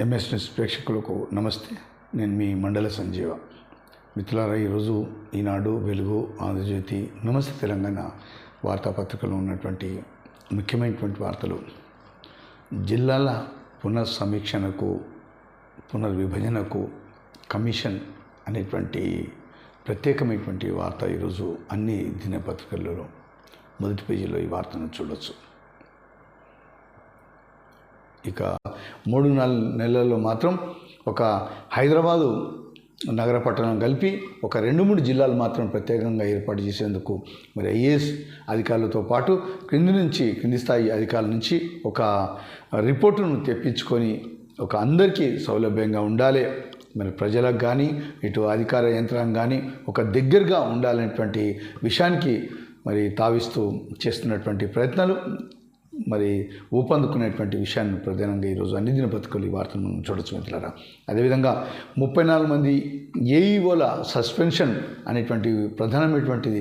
MS news ప్రేక్షకులకు నమస్తే. నేను మీ మండల సంజీవ. మిత్రులారా ఈరోజు ఈనాడు వెలుగు ఆంధ్రజ్యోతి నమస్తే తెలంగాణ వార్తాపత్రికలో ఉన్నటువంటి ముఖ్యమైనటువంటి వార్తలు. జిల్లాల పునఃసమీక్షణకు పునర్విభజనకు కమిషన్ అనేటువంటి ప్రత్యేకమైనటువంటి వార్త ఈరోజు అన్ని దినపత్రికలలో మొదటి పేజీలో ఈ వార్తను చూడొచ్చు. ఇక మూడు నాలుగు నెలల్లో మాత్రం ఒక హైదరాబాదు నగర పట్టణం కలిపి ఒక రెండు మూడు జిల్లాలు మాత్రం ప్రత్యేకంగా ఏర్పాటు చేసేందుకు మరి ఐఏఎస్ అధికారులతో పాటు క్రింది నుంచి క్రింది స్థాయి అధికారుల నుంచి ఒక రిపోర్టును తెప్పించుకొని ఒక అందరికీ సౌలభ్యంగా ఉండాలి. మరి ప్రజలకు కానీ ఇటు అధికార యంత్రాంగం కానీ ఒక దగ్గరగా ఉండాలనేటువంటి విషయానికి మరి తావిస్తూ చేస్తున్నటువంటి ప్రయత్నాలు మరి ఊపందుకునేటువంటి విషయాన్ని ప్రధానంగా ఈరోజు అన్ని దినపత్రికలు ఈ వార్తను మనం చూడొచ్చు మిత్రులారా. అదేవిధంగా ముప్పై నాలుగు మంది ఏఈఓల సస్పెన్షన్ అనేటువంటి ప్రధానమైనటువంటిది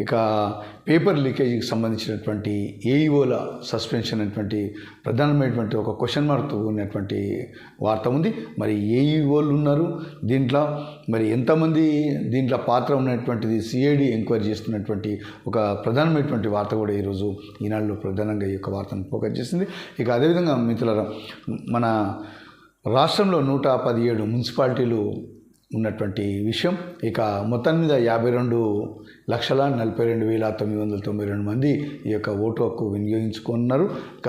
ఇక పేపర్ లీకేజీకి సంబంధించినటువంటి ఏఈఓల సస్పెన్షన్ అనేటువంటి ప్రధానమైనటువంటి ఒక క్వశ్చన్ మార్క్తో ఉన్నటువంటి వార్త ఉంది. మరి ఏఈఓలు ఉన్నారు. దీంట్లో మరి ఎంతమంది దీంట్లో పాత్ర ఉన్నటువంటిది సిఐడి ఎంక్వైరీ చేస్తున్నటువంటి ఒక ప్రధానమైనటువంటి వార్త కూడా ఈరోజు ఈనాడులో ప్రధానంగా ఈ యొక్క వార్తను ఫోకస్ చేసింది. ఇక అదేవిధంగా మిత్రులారా మన రాష్ట్రంలో నూట పదిహేడు మున్సిపాలిటీలు ఉన్నటువంటి విషయం. ఇక మొత్తం మీద యాభై రెండు లక్షల నలభై రెండు వేల తొమ్మిది వందల తొంభై రెండు మంది ఈ యొక్క ఓటు హక్కు వినియోగించుకున్నారు. ఇక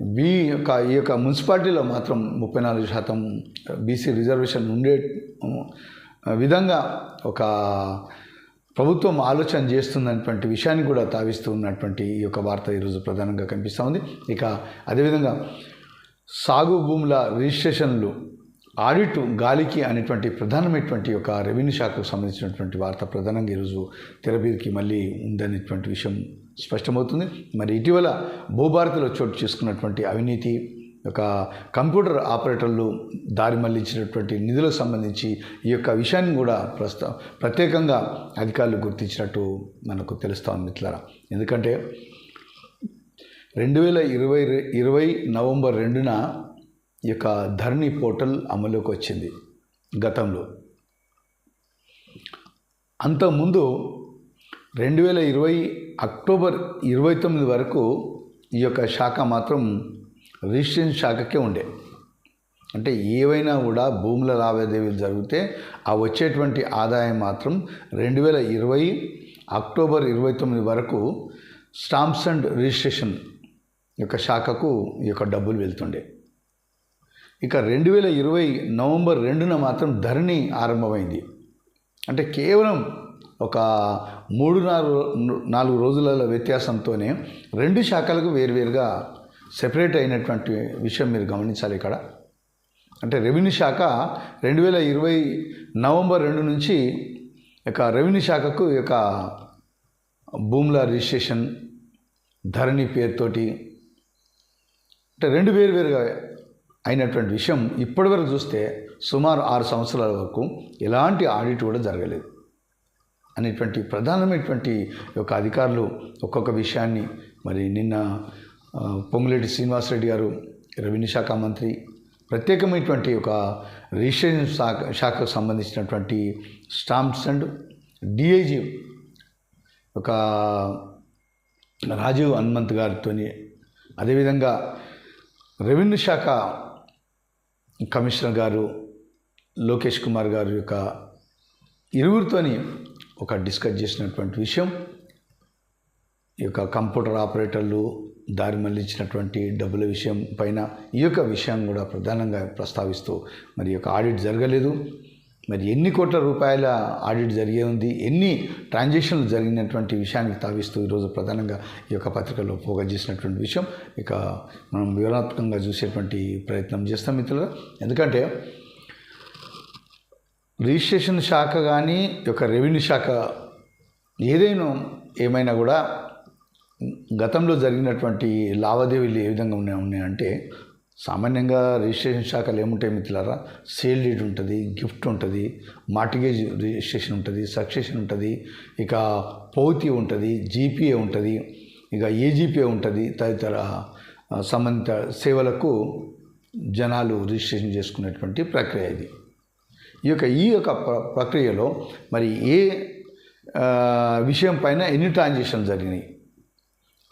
వీ యొక్క ఈ యొక్క మున్సిపాలిటీలో మాత్రం ముప్పై నాలుగు శాతం బీసీ రిజర్వేషన్ ఉండే విధంగా ఒక ప్రభుత్వం ఆలోచన చేస్తున్నటువంటి విషయాన్ని కూడా తావిస్తూ ఉన్నటువంటి ఈ యొక్క వార్త ఈరోజు ప్రధానంగా కనిపిస్తూ ఉంది. ఇక అదేవిధంగా సాగు భూముల రిజిస్ట్రేషన్లు ఆడిట్ గాలికి అనేటువంటి ప్రధానమైనటువంటి ఒక రెవెన్యూ శాఖకు సంబంధించినటువంటి వార్త ప్రధానంగా ఈరోజు తెరబీరికి మళ్ళీ ఉందనేటువంటి విషయం స్పష్టమవుతుంది. మరి ఇటీవల భూభారతిలో చోటు చేసుకున్నటువంటి అవినీతి ఒక కంప్యూటర్ ఆపరేటర్లు దారి మళ్ళించినటువంటి నిధులకు సంబంధించి ఈ యొక్క విషయాన్ని కూడా ప్రస్తుత ప్రత్యేకంగా అధికారులు గుర్తించినట్టు మనకు తెలుస్తూ ఉంది మిత్రులారా. ఎందుకంటే రెండు వేల ఇరవై ఇరవై నవంబర్ రెండున ఈ యొక్క ధరణి పోర్టల్ అమలులోకి వచ్చింది గతంలో. అంతకుముందు రెండు వేల ఇరవై అక్టోబర్ ఇరవై తొమ్మిది వరకు ఈ యొక్క శాఖ మాత్రం రిజిస్ట్రేషన్ శాఖకే ఉండే. అంటే ఏవైనా కూడా భూముల లావాదేవీలు జరిగితే ఆ వచ్చేటువంటి ఆదాయం మాత్రం రెండు వేల ఇరవై అక్టోబర్ ఇరవై తొమ్మిది వరకు స్టాంప్స్ అండ్ రిజిస్ట్రేషన్ యొక్క శాఖకు ఈ యొక్క డబ్బులు వెళ్తుండే. ఇక రెండు వేల ఇరవై నవంబర్ రెండున మాత్రం ధరణి ఆరంభమైంది. అంటే కేవలం ఒక మూడు నాలుగు నాలుగు రోజుల వ్యత్యాసంతోనే రెండు శాఖలకు వేరువేరుగా సెపరేట్ అయినటువంటి విషయం మీరు గమనించాలి ఇక్కడ. అంటే రెవెన్యూ శాఖ రెండు వేల ఇరవై నవంబర్ రెండు నుంచి ఇక రెవెన్యూ శాఖకు ఈ యొక్క భూముల రిజిస్ట్రేషన్ ధరణి పేరుతోటి అంటే రెండు వేరు వేరుగా అయినటువంటి విషయం ఇప్పటివరకు చూస్తే సుమారు ఆరు సంవత్సరాల వరకు ఎలాంటి ఆడిట్ కూడా జరగలేదు. అనేటువంటి ప్రధానమైనటువంటి యొక్క అధికారులు ఒక్కొక్క విషయాన్ని మరి నిన్న పొంగులేటి శ్రీనివాసరెడ్డి గారు రెవెన్యూ శాఖ మంత్రి ప్రత్యేకమైనటువంటి ఒక రిజిస్ట్రేషన్ శాఖ శాఖకు సంబంధించినటువంటి స్టాంప్స్ అండ్ డిఐజీ ఒక రాజీవ్ హనుమంత్ గారితో అదేవిధంగా రెవెన్యూ శాఖ కమిషనర్ గారు లోకేష్ కుమార్ గారు యొక్క ఇరువురితోని ఒక డిస్కస్ చేసినటువంటి విషయం. ఈ యొక్క కంప్యూటర్ ఆపరేటర్లు దారి మళ్ళించినటువంటి డబ్బుల విషయం పైన ఈ యొక్క విషయం కూడా ప్రధానంగా ప్రస్తావిస్తూ మరి యొక్క ఆడిట్ జరగలేదు. మరి ఎన్ని కోట్ల రూపాయల ఆడిట్ జరిగే ఉంది ఎన్ని ట్రాన్సాక్షన్లు జరిగినటువంటి విషయానికి తావిస్తూ ఈరోజు ప్రధానంగా ఈ యొక్క పత్రికలో ఫోకస్ చేసినటువంటి విషయం. ఇక మనం వివరాత్మకంగా చూసేటువంటి ప్రయత్నం చేస్తాం మిత్రులు ఎందుకంటే రిజిస్ట్రేషన్ శాఖ కానీ యొక్క రెవెన్యూ శాఖ ఏదైనా ఏమైనా కూడా గతంలో జరిగినటువంటి లావాదేవీలు ఏ విధంగా ఉన్నాయి ఉన్నాయంటే సామాన్యంగా రిజిస్ట్రేషన్ శాఖలు ఏముంటాయి మిత్రులారా? సేల్ డీడ్ ఉంటుంది గిఫ్ట్ ఉంటుంది మార్టిగేజ్ రిజిస్ట్రేషన్ ఉంటుంది సక్సెషన్ ఉంటుంది ఇక పౌతి ఉంటుంది జీపీఏ ఉంటుంది ఇక ఏజీపీఏ ఉంటుంది తదితర సంబంధిత సేవలకు జనాలు రిజిస్ట్రేషన్ చేసుకునేటువంటి ప్రక్రియ ఇది. ఈ యొక్క ఈ యొక్క ప్ర- ప్రక్రియలో మరి ఏ విషయం పైన ఎన్ని ట్రాన్సాక్షన్ జరిగినాయి?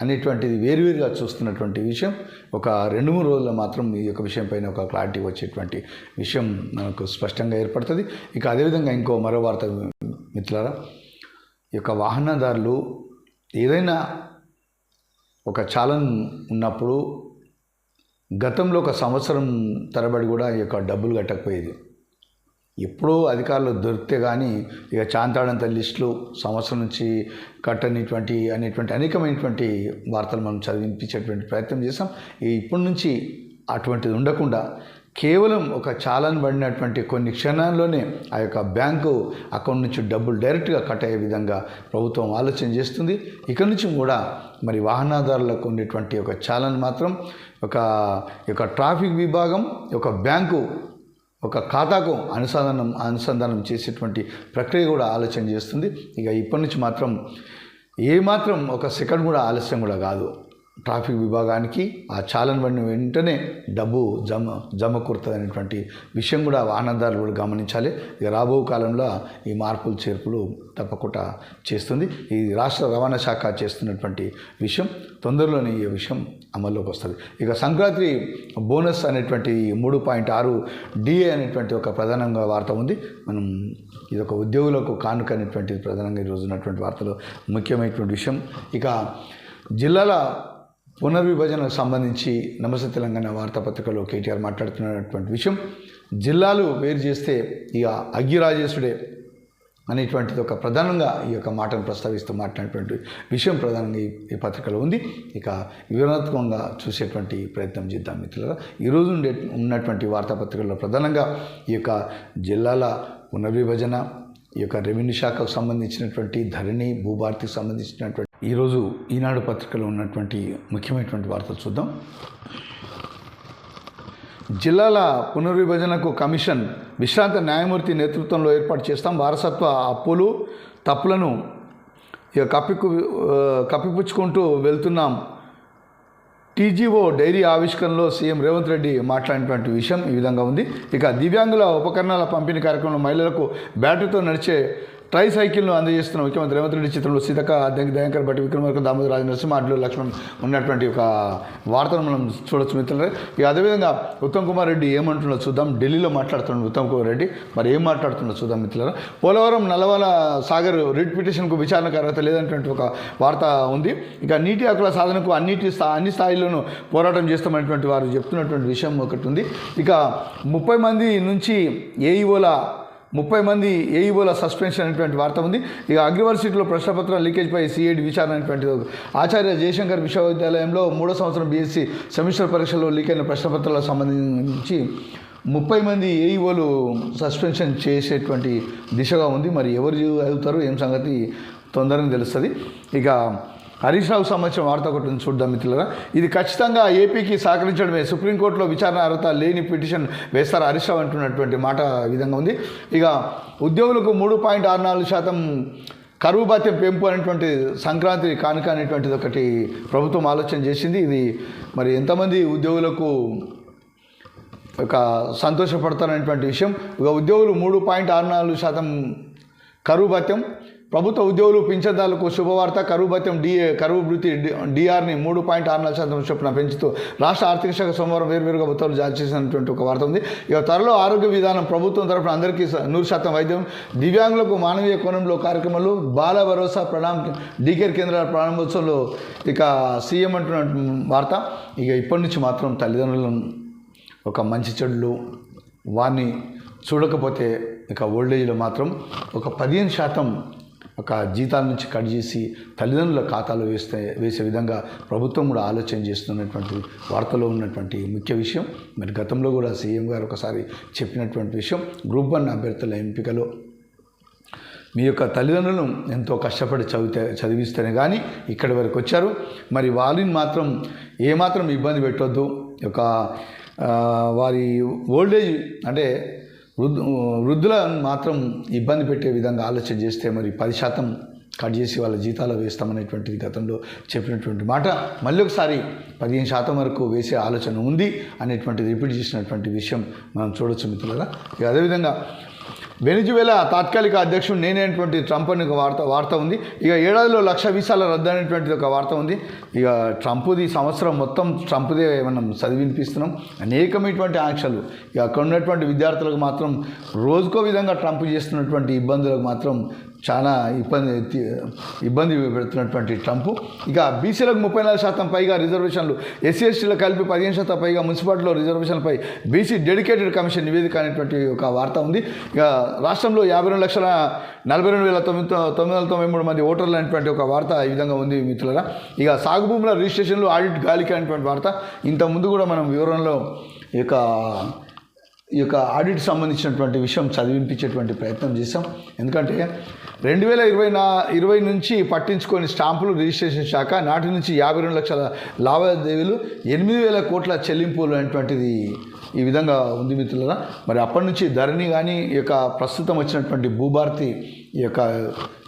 అనేటువంటిది వేరువేరుగా చూస్తున్నటువంటి విషయం. ఒక రెండు మూడు రోజుల్లో మాత్రం ఈ యొక్క విషయం పైన ఒక క్లారిటీ వచ్చేటువంటి విషయం మనకు స్పష్టంగా ఏర్పడుతుంది. ఇక అదేవిధంగా ఇంకో మరో వార్త మిత్రులారా ఈ యొక్క వాహనదారులు ఏదైనా ఒక చాలన్ ఉన్నప్పుడు గతంలో ఒక సంవత్సరం తరబడి కూడా ఈ యొక్క డబ్బులు కట్టకపోయేది. ఎప్పుడో అధికారులు దొరికితే కానీ ఇక చాంతాడంత లిస్టులు సంవత్సరం నుంచి కట్టనిటువంటి అనేటువంటి అనేకమైనటువంటి వార్తలు మనం చదివించేటువంటి ప్రయత్నం చేస్తాం ఈ ఇప్పటి నుంచి అటువంటిది ఉండకుండా కేవలం ఒక చాలాన్ పడినటువంటి కొన్ని క్షణాల్లోనే ఆ యొక్క బ్యాంకు అకౌంట్ నుంచి డబ్బులు డైరెక్ట్గా కట్ అయ్యే విధంగా ప్రభుత్వం ఆలోచన చేస్తుంది. ఇక నుంచి కూడా మరి వాహనదారులకు ఉండేటువంటి ఒక చాలన్ మాత్రం ఒక ఈ యొక్క ట్రాఫిక్ విభాగం ఒక బ్యాంకు ఒక ఖాతాకు అనుసంధానం అనుసంధానం చేసేటువంటి ప్రక్రియ కూడా ఆలోచన చేస్తుంది. ఇక ఇప్పటి నుంచి మాత్రం ఏమాత్రం ఒక సెకండ్ కూడా ఆలస్యం కూడా కాదు. ట్రాఫిక్ విభాగానికి ఆ చాలన్ బండి వెంటనే డబ్బు జమ జమ అనేటువంటి విషయం కూడా వాహనదారులు కూడా గమనించాలి. ఇక రాబో కాలంలో ఈ మార్పులు చేర్పులు తప్పకుండా చేస్తుంది. ఈ రాష్ట్ర రవాణా శాఖ చేస్తున్నటువంటి విషయం తొందరలోనే ఈ విషయం అమల్లోకి వస్తుంది. ఇక సంక్రాంతి బోనస్ అనేటువంటి మూడు పాయింట్ ఆరు డిఏ అనేటువంటి ఒక ప్రధానంగా వార్త ఉంది. మనం ఇది ఒక ఉద్యోగులకు కానుక అనేటువంటిది ప్రధానంగా ఈరోజు ఉన్నటువంటి వార్తలో ముఖ్యమైనటువంటి విషయం. ఇక జిల్లాల పునర్విభజనకు సంబంధించి నమస్తే తెలంగాణ వార్తాపత్రికలో కేటీఆర్ మాట్లాడుతున్నటువంటి విషయం. జిల్లాలు వేరు చేస్తే ఇక అగ్గిరాజేశుడే అనేటువంటిది ఒక ప్రధానంగా ఈ యొక్క మాటను ప్రస్తావిస్తూ మాట్లాడినటువంటి విషయం ప్రధానంగా ఈ పత్రికలో ఉంది. ఇక వివరణాత్మకంగా చూసేటువంటి ప్రయత్నం చేద్దాం మిత్రులారా. ఈరోజు ఉండే ఉన్నటువంటి వార్తాపత్రికల్లో ప్రధానంగా ఈ యొక్క జిల్లాల పునర్విభజన ఈ యొక్క రెవెన్యూ శాఖకు సంబంధించినటువంటి ధరణి భూభారతికి సంబంధించినటువంటి ఈరోజు ఈనాడు పత్రికలో ఉన్నటువంటి ముఖ్యమైనటువంటి వార్తలు చూద్దాం. జిల్లాల పునర్విభజనకు కమిషన్ విశ్రాంత న్యాయమూర్తి నేతృత్వంలో ఏర్పాటు చేస్తాం. వారసత్వ అప్పులు తప్పులను ఇక కప్పికు కప్పిపుచ్చుకుంటూ వెళ్తున్నాం. టీజీఓ డైరీ ఆవిష్కరణలో సీఎం రేవంత్ రెడ్డి మాట్లాడినటువంటి విషయం ఈ విధంగా ఉంది. ఇక దివ్యాంగుల ఉపకరణాల పంపిణీ కార్యక్రమంలో మహిళలకు బ్యాటరీతో నడిచే ట్రై సైకిల్ను అందజేస్తున్న ముఖ్యమంత్రి రేవంత్ రెడ్డి చిత్రంలో సీతక దయంకర్ దయాంకర్ భట్టి విక్రమార్క దామోదర రాజు నరసింహ అడ్లు లక్ష్మణ్ ఉన్నటువంటి ఒక వార్తను మనం చూడొచ్చు మిత్రులే ఇక అదేవిధంగా ఉత్తమ్ కుమార్ రెడ్డి ఏమంటున్నాడో చూద్దాం ఢిల్లీలో మాట్లాడుతున్నాడు ఉత్తమ్ కుమార్ రెడ్డి. మరి ఏం మాట్లాడుతున్నాడో చూద్దాం మిత్రులారా. పోలవరం నల్లవాల సాగర్ రిట్ పిటిషన్కు విచారణకు అర్హత లేదనేటువంటి ఒక వార్త ఉంది. ఇక నీటి హక్కుల సాధనకు అన్నిటి స్థా అన్ని స్థాయిల్లోనూ పోరాటం చేస్తామనేటువంటి వారు చెప్తున్నటువంటి విషయం ఒకటి ఉంది. ఇక ముప్పై మంది నుంచి ఏఈఓల ముప్పై మంది ఏఈఓల సస్పెన్షన్ అనేటువంటి వార్త ఉంది. ఇక అగ్రివర్సిటీలో ప్రశ్నపత్రం లీకేజ్పై సిఐడి విచారణ అనేటువంటి ఆచార్య జయశంకర్ విశ్వవిద్యాలయంలో మూడో సంవత్సరం బీఎస్సీ సెమిస్టర్ పరీక్షలో లీకైన ప్రశ్నపత్రాలకు సంబంధించి ముప్పై మంది ఏఈఓలు సస్పెన్షన్ చేసేటువంటి దిశగా ఉంది. మరి ఎవరు అవుతారు ఏం సంగతి? తొందరగా తెలుస్తుంది. ఇక హరీష్ రావు సంబంధించిన వార్త ఒకటి చూద్దాం మిత్రులరా. ఇది ఖచ్చితంగా ఏపీకి సహకరించడమే. సుప్రీంకోర్టులో విచారణ అర్హత లేని పిటిషన్ వేస్తారు హరీష్ రావు అంటున్నటువంటి మాట విధంగా ఉంది. ఇక ఉద్యోగులకు మూడు పాయింట్ ఆరు నాలుగు శాతం కరువు భత్యం పెంపు అనేటువంటి సంక్రాంతి కానుక అనేటువంటిది ఒకటి ప్రభుత్వం ఆలోచన చేసింది. ఇది మరి ఎంతమంది ఉద్యోగులకు ఒక సంతోషపడతారనేటువంటి విషయం. ఇక ఉద్యోగులు మూడు పాయింట్ ఆరు నాలుగు శాతం కరువు భత్యం ప్రభుత్వ ఉద్యోగులు పింఛన్దారులకు శుభవార్త. కరువు భత్యం డిఏ కరువు భృతి డిఆర్ని మూడు పాయింట్ ఆరు నాలుగు శాతం చొప్పున పెంచుతూ రాష్ట్ర ఆర్థిక శాఖ సోమవారం వేరువేరుగా ఉత్తర్వులు జారీ చేసినటువంటి ఒక వార్త ఉంది. ఇక త్వరలో ఆరోగ్య విధానం ప్రభుత్వం తరఫున అందరికీ నూరు శాతం వైద్యం. దివ్యాంగులకు మానవీయ కోణంలో కార్యక్రమాలు బాల భరోసా ప్రణామ డీకేర్ కేంద్రాల ప్రారంభోత్సవంలో ఇక సీఎం అంటున్న వార్త. ఇక ఇప్పటి నుంచి మాత్రం తల్లిదండ్రులను ఒక మంచి చెడులు వారిని చూడకపోతే ఇక ఓల్డేజ్లో మాత్రం ఒక పదిహేను శాతం ఒక జీతాల నుంచి కట్ చేసి తల్లిదండ్రుల ఖాతాలో వేస్తే వేసే విధంగా ప్రభుత్వం కూడా ఆలోచన చేస్తున్నటువంటి వార్తలో ఉన్నటువంటి ముఖ్య విషయం మరి గతంలో కూడా సీఎం గారు ఒకసారి చెప్పినటువంటి విషయం గ్రూప్ వన్ అభ్యర్థుల ఎంపికలో. మీ యొక్క తల్లిదండ్రులను ఎంతో కష్టపడి చదివితే చదివిస్తేనే కానీ ఇక్కడి వరకు వచ్చారు. మరి వారిని మాత్రం ఏమాత్రం ఇబ్బంది పెట్టొద్దు. ఒక వారి ఓల్డేజ్ అంటే వృద్ధు వృద్ధులను మాత్రం ఇబ్బంది పెట్టే విధంగా ఆలోచన చేస్తే మరి పది శాతం కట్ చేసి వాళ్ళ జీతాలు వేస్తామనేటువంటిది గతంలో చెప్పినటువంటి మాట. మళ్ళీ ఒకసారి పదిహేను శాతం వరకు వేసే ఆలోచన ఉంది అనేటువంటిది రిపీట్ చేసినటువంటి విషయం మనం చూడొచ్చు మిత్రులరా. ఇక అదేవిధంగా వెనిజువేలా తాత్కాలిక అధ్యక్షుడు నేనేటువంటి ట్రంప్ అని ఒక వార్త వార్త ఉంది. ఇక ఏడాదిలో లక్ష వీసాల రద్దు అనేటువంటిది ఒక వార్త ఉంది. ఇక ట్రంప్ది సంవత్సరం మొత్తం ట్రంప్దే మనం చదివినిపిస్తున్నాం. అనేకమైనటువంటి ఆంక్షలు. ఇక అక్కడ ఉన్నటువంటి విద్యార్థులకు మాత్రం రోజుకో విధంగా ట్రంప్ చేస్తున్నటువంటి ఇబ్బందులకు మాత్రం చాలా ఇబ్బంది ఇబ్బంది పెడుతున్నటువంటి ట్రంప్. ఇక బీసీలకు ముప్పై నాలుగు శాతం పైగా రిజర్వేషన్లు ఎస్సీ ఎస్టీలకు కలిపి పదిహేను శాతం పైగా మున్సిపాలిటీలో రిజర్వేషన్లపై బీసీ డెడికేటెడ్ కమిషన్ నివేదిక అనేటువంటి ఒక వార్త ఉంది. ఇక రాష్ట్రంలో యాభై రెండు లక్షల నలభై రెండు వేల తొమ్మిది తొమ్మిది వందల తొంభై మూడు మంది ఓటర్లు అనేటువంటి ఒక వార్త ఈ విధంగా ఉంది మిత్రులరా. ఇక సాగు భూముల రిజిస్ట్రేషన్లు ఆడిట్ గాలికి అనేటువంటి వార్త. ఇంత ముందు కూడా మనం వివరణలో ఈ యొక్క ఈ యొక్క ఆడిట్ సంబంధించినటువంటి విషయం చదివింపించేటువంటి ప్రయత్నం చేశాం. ఎందుకంటే రెండు వేల ఇరవై నా ఇరవై నుంచి పట్టించుకొని స్టాంపులు రిజిస్ట్రేషన్ శాఖ నాటి నుంచి యాభై రెండు లక్షల లావాదేవీలు ఎనిమిది వేల కోట్ల చెల్లింపులు అనేటువంటిది ఈ విధంగా ఉంది మిత్రులరా. మరి అప్పటి నుంచి ధరణి కానీ ఈ యొక్క ప్రస్తుతం వచ్చినటువంటి భూభారతి ఈ యొక్క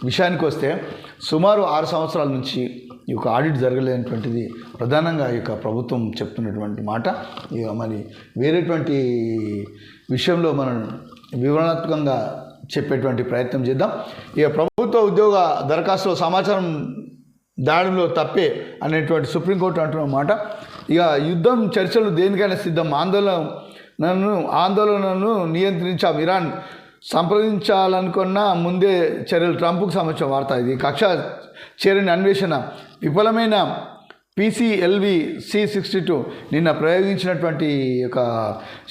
విషయానికి వస్తే సుమారు ఆరు సంవత్సరాల నుంచి ఈ యొక్క ఆడిట్ జరగలేనటువంటిది ప్రధానంగా ఈ యొక్క ప్రభుత్వం చెప్తున్నటువంటి మాట. ఇక మరి వేరేటువంటి విషయంలో మనం వివరణాత్మకంగా చెప్పేటువంటి ప్రయత్నం చేద్దాం. ఇక ప్రభుత్వ ఉద్యోగ దరఖాస్తులో సమాచారం దాడిలో తప్పే అనేటువంటి సుప్రీంకోర్టు అంటున్న మాట. ఇక యుద్ధం చర్చలు దేనికైనా సిద్ధం? ఆందోళనను ఆందోళనను నియంత్రించాం. ఇరాన్ సంప్రదించాలనుకున్న ముందే చర్యలు ట్రంప్కు సంబంధించిన వార్త ఇది. కక్ష చేరని అన్వేషణ విఫలమైన పీసీఎల్వి సి సిక్స్టీ టూ నిన్న ప్రయోగించినటువంటి ఒక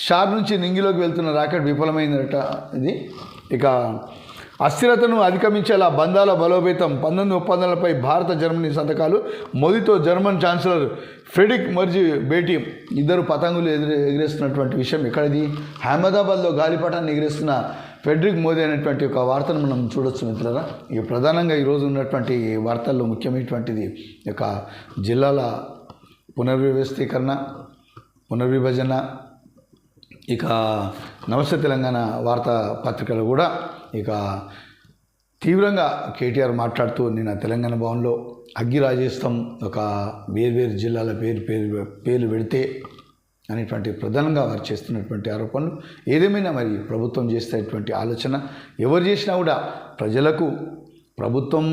షార్ నుంచి నింగిలోకి వెళ్తున్న రాకెట్ విఫలమైందట. ఇది ఇక అస్థిరతను అధిగమించేలా బంధాల బలోపేతం పంతొమ్మిది ఒప్పందాలపై భారత జర్మనీ సంతకాలు మోదీతో జర్మన్ ఛాన్సలర్ ఫ్రెడిక్ మర్జీ భేటీ ఇద్దరు పతంగులు ఎదురు ఎగిరేస్తున్నటువంటి విషయం ఎక్కడిది? అహ్మదాబాద్లో గాలిపటాన్ని ఎగిరేస్తున్న ఫెడ్రిక్ మోదీ అనేటువంటి ఒక వార్తను మనం చూడొచ్చు మిత్రులరా. ఈ ప్రధానంగా ఈరోజు ఉన్నటువంటి వార్తల్లో ముఖ్యమైనటువంటిది యొక్క జిల్లాల పునర్వ్యవస్థీకరణ పునర్విభజన ఇక నమస్తే తెలంగాణ వార్తా పత్రికలు కూడా ఇక తీవ్రంగా కేటీఆర్ మాట్లాడుతూ నిన్న తెలంగాణ భవన్లో అగ్గి రాజేస్తాం ఒక వేర్వేరు జిల్లాల పేరు పేరు పేర్లు పెడితే అనేటువంటి ప్రధానంగా వారు చేస్తున్నటువంటి ఆరోపణలు. ఏదేమైనా మరి ప్రభుత్వం చేసేటువంటి ఆలోచన ఎవరు చేసినా కూడా ప్రజలకు ప్రభుత్వం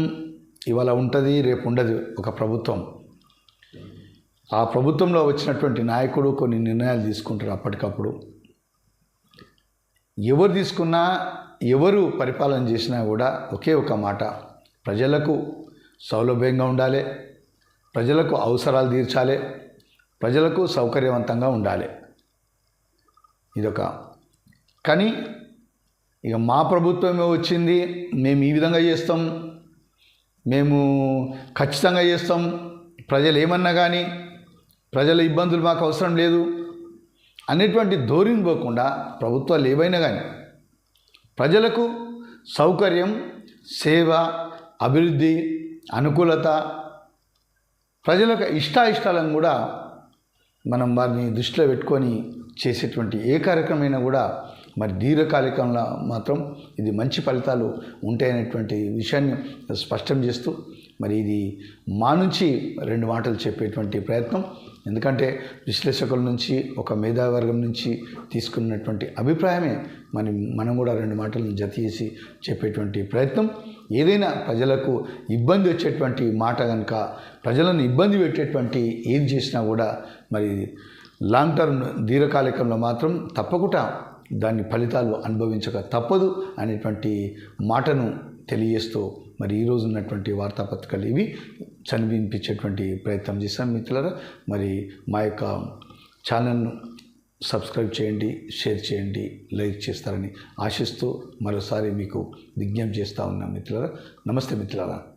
ఇవాళ ఉంటుంది రేపు ఉండదు ఒక ప్రభుత్వం. ఆ ప్రభుత్వంలో వచ్చినటువంటి నాయకుడు కొన్ని నిర్ణయాలు తీసుకుంటారు అప్పటికప్పుడు. ఎవరు తీసుకున్నా ఎవరు పరిపాలన చేసినా కూడా ఒకే ఒక మాట ప్రజలకు సౌలభ్యంగా ఉండాలి ప్రజలకు అవసరాలు తీర్చాలి ప్రజలకు సౌకర్యవంతంగా ఉండాలి. ఇదొక. కానీ ఇక మా ప్రభుత్వమే వచ్చింది మేము ఈ విధంగా చేస్తాం. మేము ఖచ్చితంగా చేస్తాం. ప్రజలు ఏమన్నా కానీ ప్రజల ఇబ్బందులు మాకు అవసరం లేదు అనేటువంటి ధోరణి పోకుండా ప్రభుత్వాలు ఏవైనా కానీ ప్రజలకు సౌకర్యం సేవ అభివృద్ధి అనుకూలత ప్రజలకు ఇష్టాయిష్టాలను కూడా మనం వారిని దృష్టిలో పెట్టుకొని చేసేటువంటి ఏ కార్యక్రమమైనా కూడా మరి దీర్ఘకాలికంలో మాత్రం ఇది మంచి ఫలితాలు ఉంటాయనేటువంటి విషయాన్ని స్పష్టం చేస్తూ మరి ఇది మా నుంచి రెండు మాటలు చెప్పేటువంటి ప్రయత్నం. ఎందుకంటే విశ్లేషకుల నుంచి ఒక మేధావర్గం నుంచి తీసుకున్నటువంటి అభిప్రాయమే మనం మనం కూడా రెండు మాటలను జత చేసి చెప్పేటువంటి ప్రయత్నం. ఏదైనా ప్రజలకు ఇబ్బంది వచ్చేటువంటి మాట కనుక ప్రజలను ఇబ్బంది పెట్టేటువంటి ఏది చేసినా కూడా మరి లాంగ్ టర్మ్ దీర్ఘకాలికంలో మాత్రం తప్పకుండా దాని ఫలితాలు అనుభవించక తప్పదు అనేటువంటి మాటను తెలియజేస్తూ మరి ఈరోజు ఉన్నటువంటి వార్తాపత్రికలు ఇవి చనిపించేటువంటి ప్రయత్నం చేశాం మిత్రులరా. మరి మా యొక్క ఛానల్ను సబ్స్క్రైబ్ చేయండి షేర్ చేయండి లైక్ చేస్తారని ఆశిస్తూ మరోసారి మీకు విజ్ఞప్తి చేస్తూ ఉన్నాం మిత్రులారా. నమస్తే మిత్రులారా.